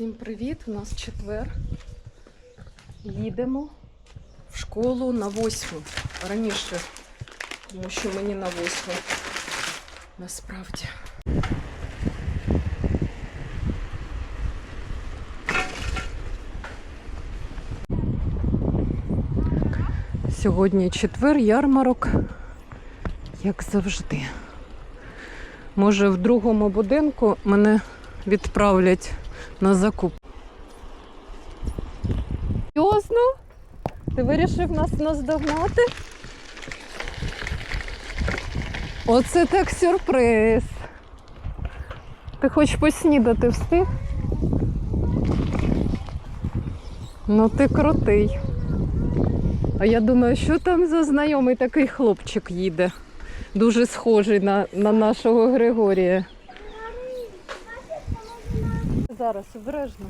Всім привіт! У нас четвер. Їдемо в школу на восьму. Раніше, тому що мені на восьму. Насправді. Сьогодні четвер, ярмарок, як завжди. Може, в другому будинку мене відправлять на закуп. Серйозно? Ти вирішив нас наздогнати? Оце так сюрприз. Ти хоч поснідати встиг? Ну ти крутий. А я думаю, що там за знайомий такий хлопчик їде. Дуже схожий на, на нашого Григорія. Зараз обережно.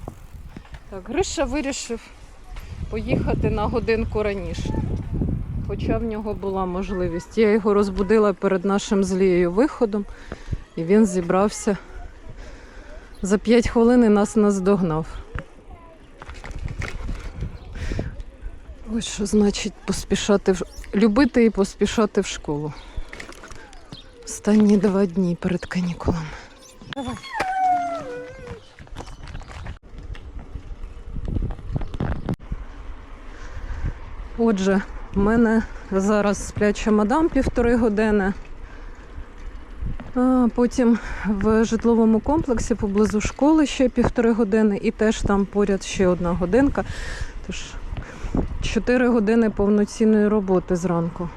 Так, Гриша вирішив поїхати на годинку раніше. Хоча в нього була можливість. Я його розбудила перед нашим з Лією виходом, і він зібрався за 5 хвилин і нас наздогнав. Ось що значить поспішати в... любити і поспішати в школу. Останні два дні перед канікулами. Давай. Отже, в мене зараз спляча мадам півтори години. Потім в житловому комплексі поблизу школи ще півтори години, і теж там поряд ще одна годинка. Тож 4 години повноцінної роботи зранку.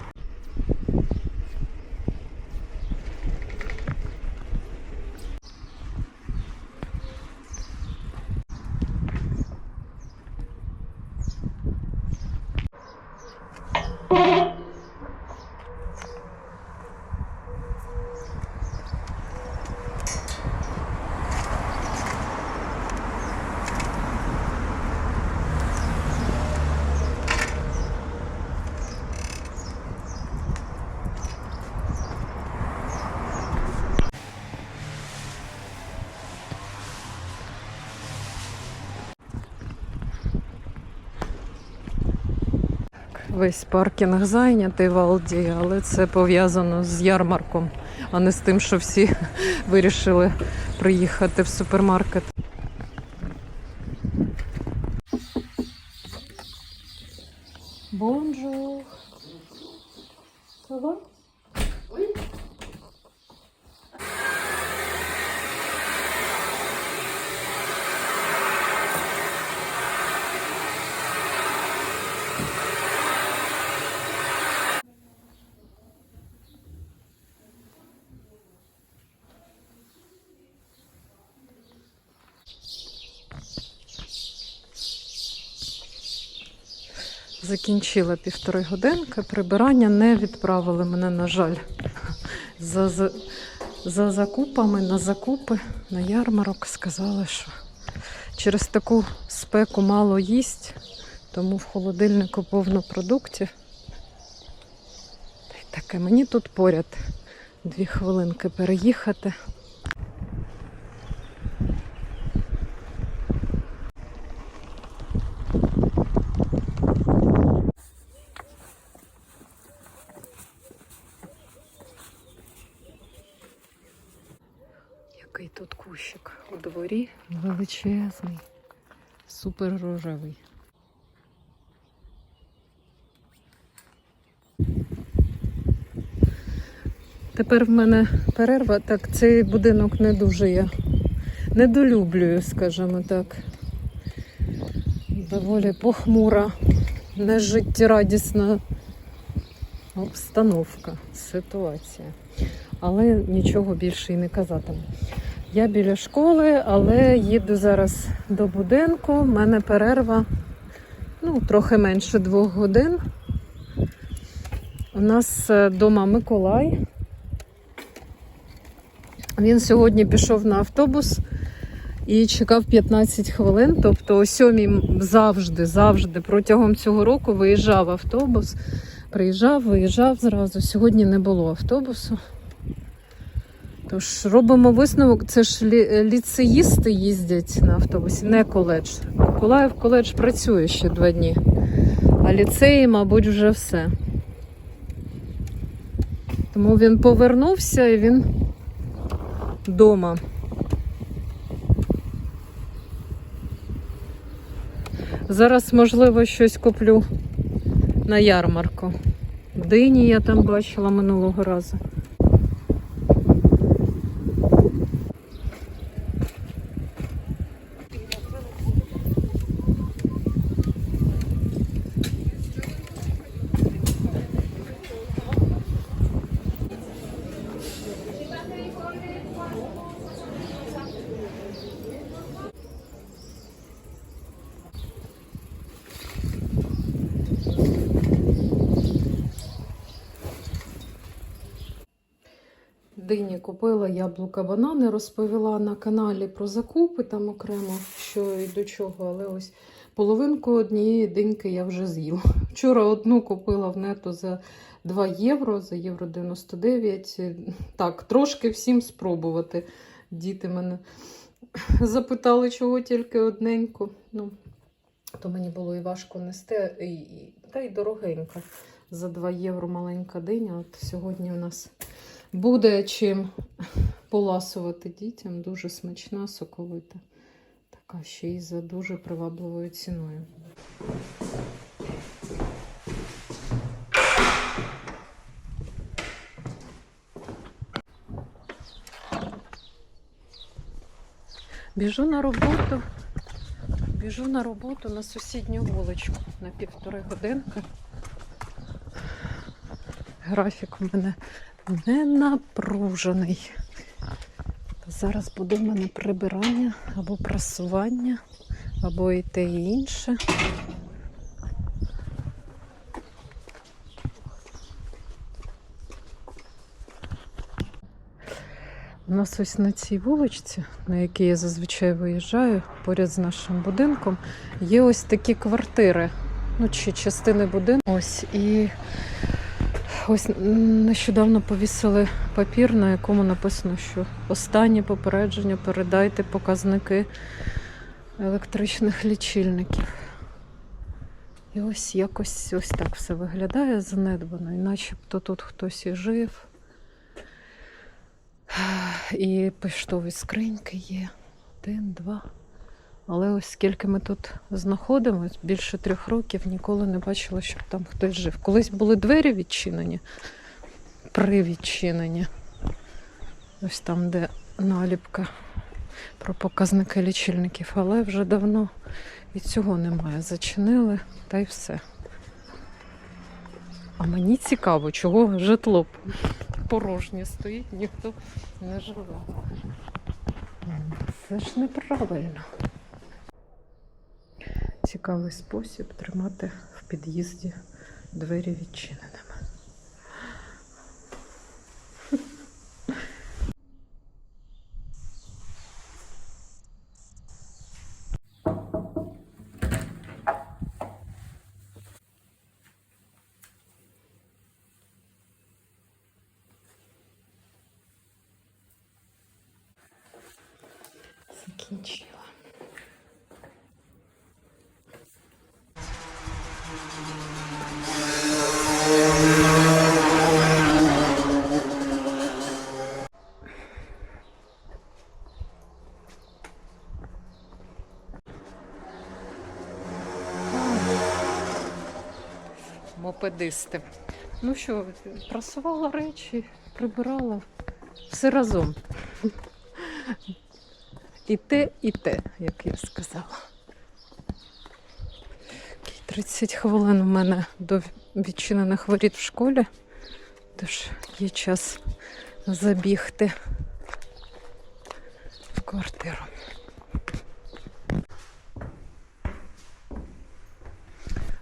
Весь паркінг зайнятий в Алді, але це пов'язано з ярмарком, а не з тим, що всі вирішили приїхати в супермаркет. Бонжур. Закінчила півтори годинки. Прибирання не відправили мене, на жаль, за, за, за закупами на закупи на ярмарок. Сказали, що через таку спеку мало їсть, тому в холодильнику повно продуктів. Таке, мені тут поряд дві хвилинки переїхати. Який тут кущик у величезний, супер рожевий. Тепер в мене перерва, так цей будинок не дуже я недолюблюю, скажімо так. Доволі похмура, нежиттєрадісна обстановка, ситуація. Але нічого більше і не казатиму. Я біля школи, але їду зараз до будинку. У мене перерва ну, трохи менше двох годин. У нас вдома Миколай. Він сьогодні пішов на автобус і чекав 15 хвилин. Тобто о 7 завжди, завжди протягом цього року виїжджав автобус. Приїжджав, виїжджав зразу. Сьогодні не було автобусу. Тож робимо висновок, це ж лі- ліцеїсти їздять на автобусі, не коледж. Миколаїв коледж працює ще два дні, а ліцеї, мабуть, вже все. Тому він повернувся і він вдома. Зараз, можливо, щось куплю на ярмарку. Дині я там бачила минулого разу. Дині купила яблука, банани, розповіла на каналі про закупи там окремо, що і до чого, але ось половинку однієї диньки я вже з'їла. Вчора одну купила в нету за 2 євро, за євро 99. Так, трошки всім спробувати. Діти мене запитали, чого тільки одненьку. Ну, то мені було і важко нести, і, та й дорогенько. За 2 євро маленька диня. От сьогодні у нас буде чим поласувати дітям. Дуже смачна, соковита. Така ще й за дуже привабливою ціною. Біжу на роботу. Біжу на роботу на сусідню вуличку на півтори годинки. Графік у мене не напружений. Зараз буде в мене прибирання або прасування, або і те, і інше. У нас ось на цій вуличці, на якій я зазвичай виїжджаю, поряд з нашим будинком, є ось такі квартири, ну чи частини будинку. Ось і ось нещодавно повісили папір, на якому написано, що останнє попередження передайте показники електричних лічильників. І ось якось ось так все виглядає занедбано, і начебто тут хтось і жив. І поштові скриньки є. Один, два. Але ось скільки ми тут знаходимося, більше трьох років ніколи не бачила, щоб там хтось жив. Колись були двері відчинені, привідчинені. Ось там, де наліпка про показники лічильників, але вже давно і цього немає. Зачинили та й все. А мені цікаво, чого житло порожнє стоїть, ніхто не живе. Це ж неправильно. Цікавий спосіб тримати в під'їзді двері відчиненими. Закінчила. Мопедисти. Ну що, прасувала речі, прибирала все разом. І те, і те, як я сказала. 30 хвилин у мене до відчинених воріт в школі, тож є час забігти в квартиру.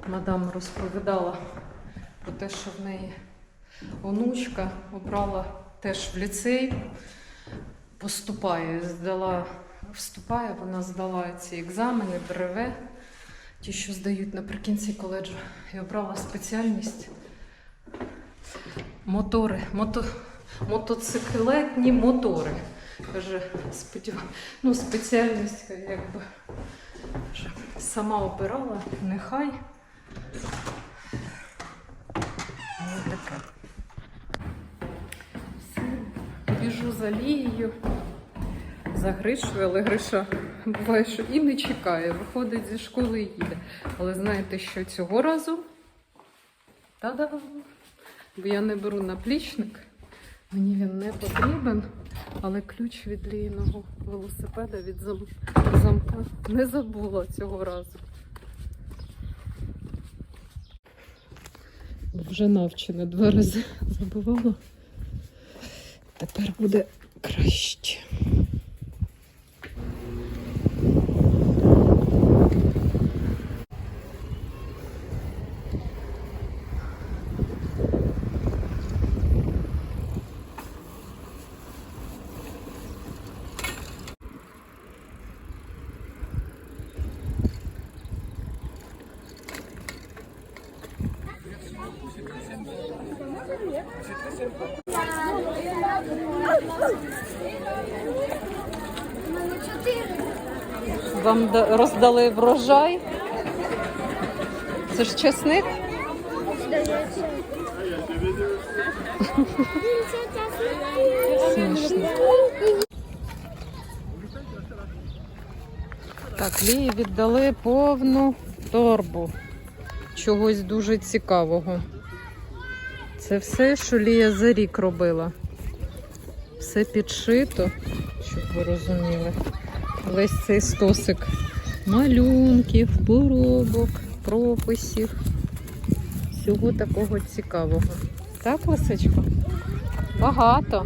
Мадам розповідала про те, що в неї онучка обрала теж в ліцей, поступає, здала, вступає, вона здала ці екзамени, бреве, ті, що здають наприкінці коледжу, і обрала спеціальність мотори, мото, мотоциклетні мотори. Каже, сподів... ну, спеціальність якби сама обирала, нехай. Таке. Біжу за Лією, за Гришою, але Гриша буває, що і не чекає, виходить зі школи і їде. Але знаєте, що цього разу? Та-да! Бо я не беру наплічник, мені він не потрібен, але ключ від лійного велосипеда від зам... замка не забула цього разу. Вже навчена два рази забувала. Тепер буде краще. Вам роздали врожай. Це ж чесник? Так, Лії віддали повну торбу чогось дуже цікавого. Це все, що Лія за рік робила. Все підшито, щоб ви розуміли. Весь цей стосик малюнків, поробок, прописів. Всього такого цікавого. Так, лисичко? Багато.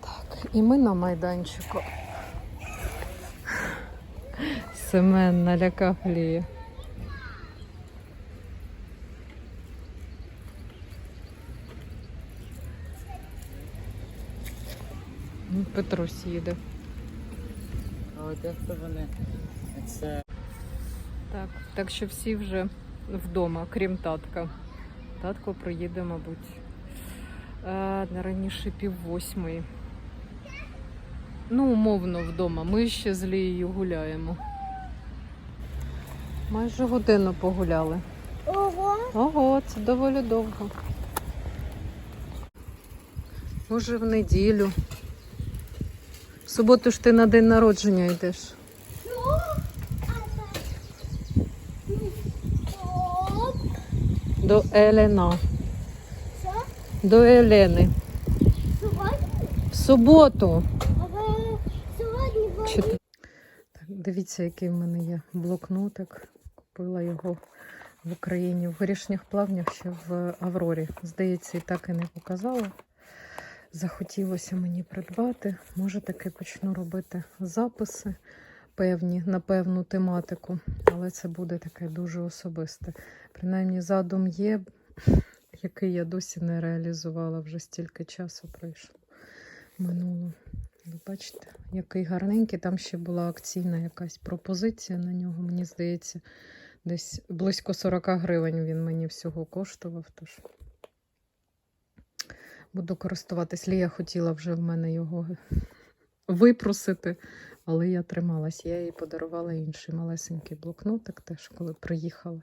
Так, і ми на майданчику. Семен налякав Лію. Петрусь їде. А от як то вони? Це Так, так що всі вже вдома, крім татка. Татко приїде, мабуть, не раніше пів восьмої. Ну, умовно вдома. Ми ще з Лією гуляємо. Майже годину погуляли. Ого, Ого, це доволі довго. Може, в неділю. В суботу ж ти на день народження йдеш. До Елена. Що? До Елени. В суботу. Сьогодні було Так, дивіться, який в мене є блокнотик. Купила його в Україні в горішніх плавнях ще в Аврорі. Здається, і так і не показала. Захотілося мені придбати. Може, таки почну робити записи певні на певну тематику, але це буде таке дуже особисте. Принаймні, задум є, який я досі не реалізувала, вже стільки часу пройшло минуло. Ви бачите, який гарненький. Там ще була акційна якась пропозиція на нього. Мені здається, десь близько 40 гривень він мені всього коштував. Тож буду користуватись. Лія хотіла вже в мене його випросити, але я трималась. Я їй подарувала інший малесенький блокнотик, теж коли приїхала.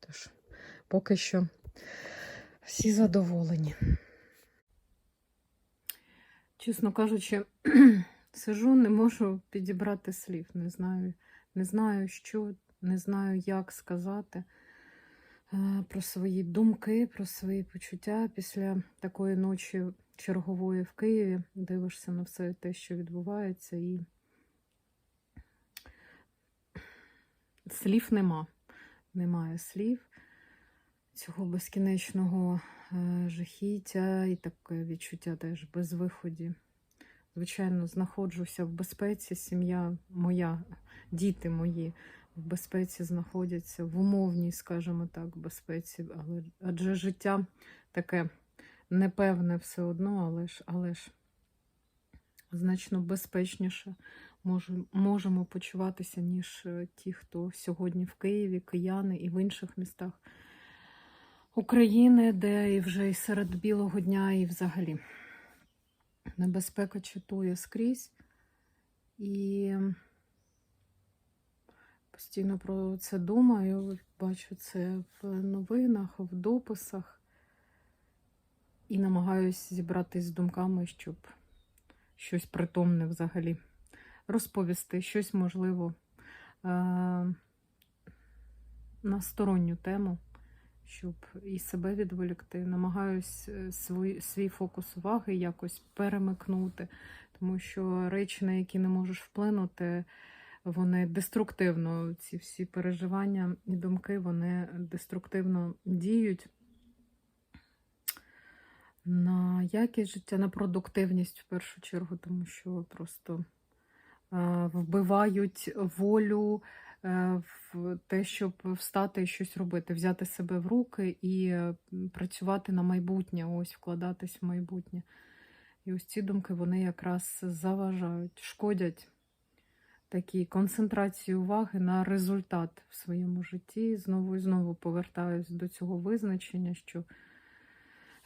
Тож поки що всі задоволені. Чесно кажучи, сижу, не можу підібрати слів. Не знаю, не знаю, що, не знаю, як сказати про свої думки, про свої почуття після такої ночі чергової в Києві. Дивишся на все те, що відбувається, і слів нема. Немає слів цього безкінечного е, жахіття і таке відчуття теж безвиході. Звичайно, знаходжуся в безпеці, сім'я моя, діти мої в безпеці знаходяться, в умовній, скажімо так, безпеці, але адже життя таке непевне все одно, але ж, але ж значно безпечніше можемо почуватися, ніж е, ті, хто сьогодні в Києві, кияни і в інших містах України, де і вже і серед білого дня, і взагалі небезпека читує скрізь. І постійно про це думаю, бачу це в новинах, в дописах і намагаюся зібратись з думками, щоб щось притомне взагалі розповісти, щось можливо е- на сторонню тему, щоб і себе відволікти. Намагаюсь е, свій, свій фокус уваги якось перемикнути, тому що речі, на які не можеш вплинути, вони деструктивно, ці всі переживання і думки, вони деструктивно діють на якість життя, на продуктивність в першу чергу, тому що просто е, вбивають волю е, в те, щоб встати і щось робити, взяти себе в руки і е, працювати на майбутнє, ось вкладатись в майбутнє. І ось ці думки вони якраз заважають, шкодять такій концентрації уваги на результат в своєму житті. Знову і знову повертаюсь до цього визначення, що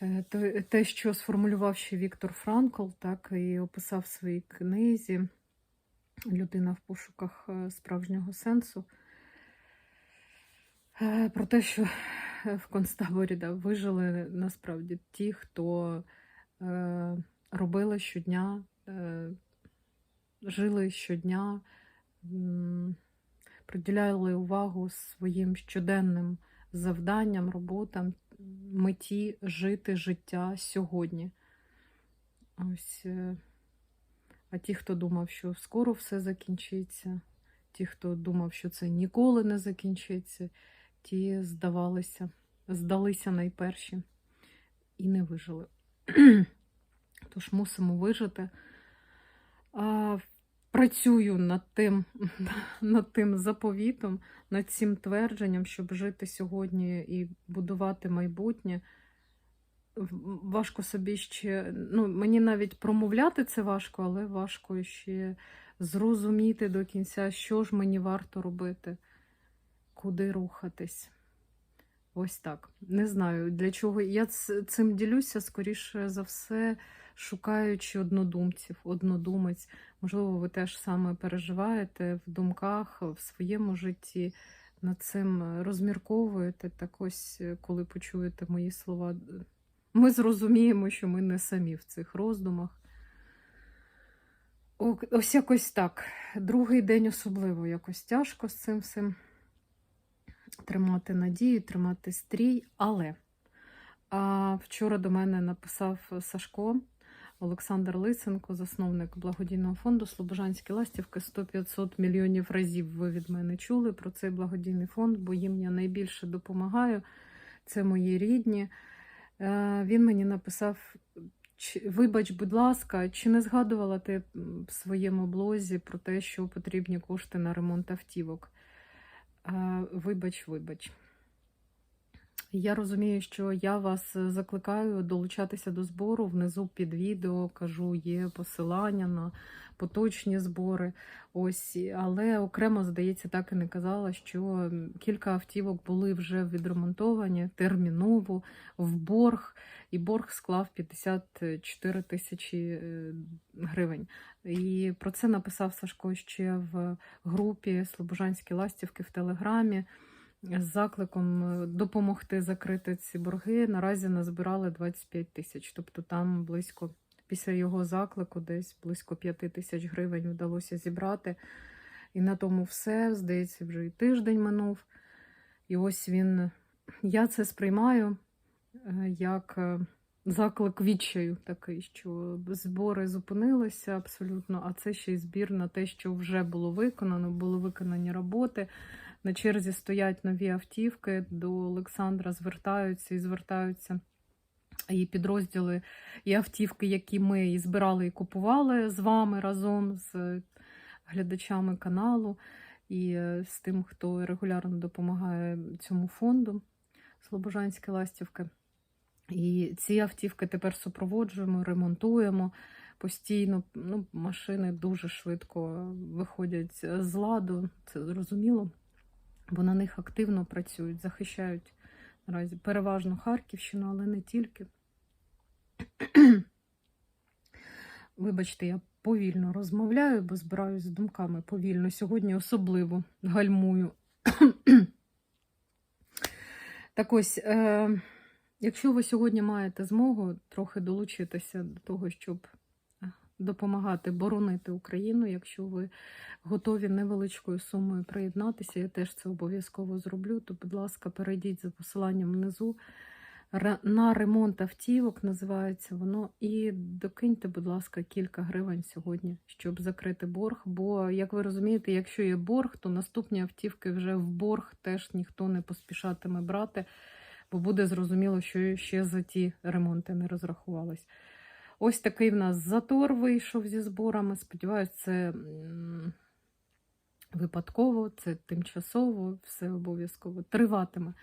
е, те- що сформулював ще Віктор Франкл, так і описав в своїй книзі Людина в пошуках е, справжнього сенсу. Е, Про те, що в концтаборі да, вижили насправді ті, хто е, робили щодня, жили щодня, приділяли увагу своїм щоденним завданням, роботам, меті жити життя сьогодні. Ось. е, А ті, хто думав, що скоро все закінчиться, ті, хто думав, що це ніколи не закінчиться, ті здавалися, здалися найперші і не вижили. Тож мусимо вижити. А, працюю над тим, над тим заповітом, над цим твердженням, щоб жити сьогодні і будувати майбутнє. Важко собі ще, ну, мені навіть промовляти це важко, але важко ще зрозуміти до кінця, що ж мені варто робити, куди рухатись. Ось так. Не знаю для чого. Я цим ділюся, скоріше за все, шукаючи однодумців, однодумець. Можливо, ви теж саме переживаєте в думках, в своєму житті. Над цим розмірковуєте. Так ось, е, коли почуєте мої слова, ми зрозуміємо, що ми не самі в цих роздумах. Ось якось так. Другий день особливо якось тяжко з цим всім тримати надію, тримати стрій. Але а, вчора до мене написав Сашко Олександр Лисенко, засновник благодійного фонду Слобожанські ластівки. 100-500 мільйонів разів ви від мене чули про цей благодійний фонд, бо їм я найбільше допомагаю. Це мої рідні. Е, Він мені написав: Вибач, будь ласка, чи не згадувала ти в своєму блозі про те, що потрібні кошти на ремонт автівок? Е, Вибач, вибач. Я розумію, що я вас е, закликаю долучатися до збору. Внизу під відео кажу, є посилання на поточні збори. Ось, але окремо, здається, так і не казала, що кілька автівок були вже відремонтовані терміново в борг, і борг склав 54 тисячі е, гривень. І про це написав Сашко ще в групі Слобожанські ластівки в Телеграмі з закликом е, допомогти закрити ці борги. Наразі назбирали 25 тисяч. Тобто там близько після його заклику десь близько 5 тисяч гривень вдалося зібрати. І на тому все, здається, вже і тиждень минув. І ось він. Я це сприймаю е, як е, заклик відчаю такий, що збори зупинилися абсолютно, а це ще й збір на те, що вже було виконано, були виконані роботи. На черзі стоять нові автівки. До Олександра звертаються і звертаються і підрозділи, і автівки, які ми і збирали і купували з вами разом з глядачами каналу і е, з тим, хто регулярно допомагає цьому фонду Слобожанські ластівки. І ці автівки тепер супроводжуємо, ремонтуємо. постійно ну, машини дуже швидко виходять з ладу, це зрозуміло, бо на них активно працюють, захищають наразі переважно Харківщину, але не тільки. Вибачте, я повільно розмовляю, бо збираюсь з думками повільно. Сьогодні особливо гальмую. так ось, е, якщо ви сьогодні маєте змогу трохи долучитися до того, щоб допомагати боронити Україну, якщо ви готові невеличкою сумою приєднатися, я теж це обов'язково зроблю, то, будь ласка, перейдіть за посиланням внизу. На ремонт автівок називається воно. І докиньте, будь ласка, кілька гривень сьогодні, щоб закрити борг. Бо, як ви розумієте, якщо є борг, то наступні автівки вже в борг теж ніхто не поспішатиме брати, бо буде зрозуміло, що ще за ті ремонти не розрахувались. Ось такий в нас затор вийшов зі зборами. Сподіваюсь, це випадково, це тимчасово, все обов'язково триватиме.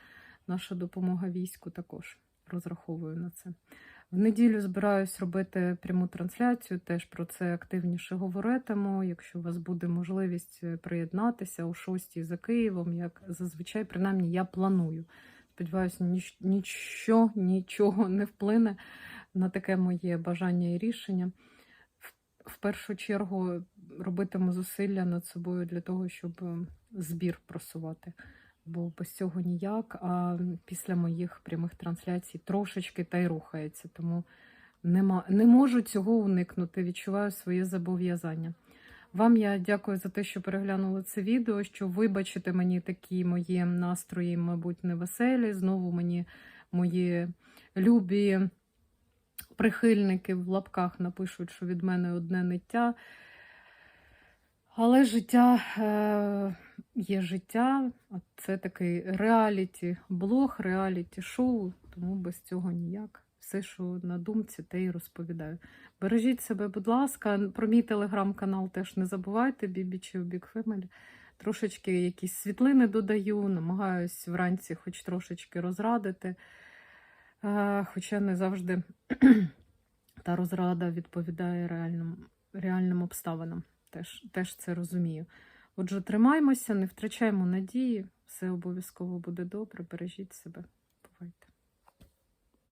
Наша допомога війську також розраховую на це. В неділю збираюсь робити пряму трансляцію, теж про це активніше говоритиму. Якщо у вас буде можливість е, приєднатися о 6 за Києвом, як зазвичай, принаймні я планую. Сподіваюся, ніч, ніщо, нічого не вплине на таке моє бажання і рішення. В, першу чергу робитиму зусилля над собою для того, щоб е, збір просувати бо без цього ніяк. А після моїх прямих трансляцій трошечки та й рухається. Тому нема, не можу цього уникнути. Відчуваю своє зобов'язання. Вам я дякую за те, що переглянули це відео, що вибачите мені такі мої настрої, мабуть, невеселі. Знову мені мої любі прихильники в лапках напишуть, що від мене одне ниття. Але життя е, є життя, це такий реаліті-блог, реаліті-шоу, тому без цього ніяк. Все, що на думці, те й розповідаю. Бережіть себе, будь ласка. Про мій телеграм-канал теж не забувайте, Бібі чи Big Family. Трошечки якісь світлини додаю, намагаюсь вранці хоч трошечки розрадити. Хоча не завжди та розрада відповідає реальним, реальним обставинам теж, теж це розумію. Отже, тримаймося, не втрачаємо надії, все обов'язково буде добре. Бережіть себе. Бувайте.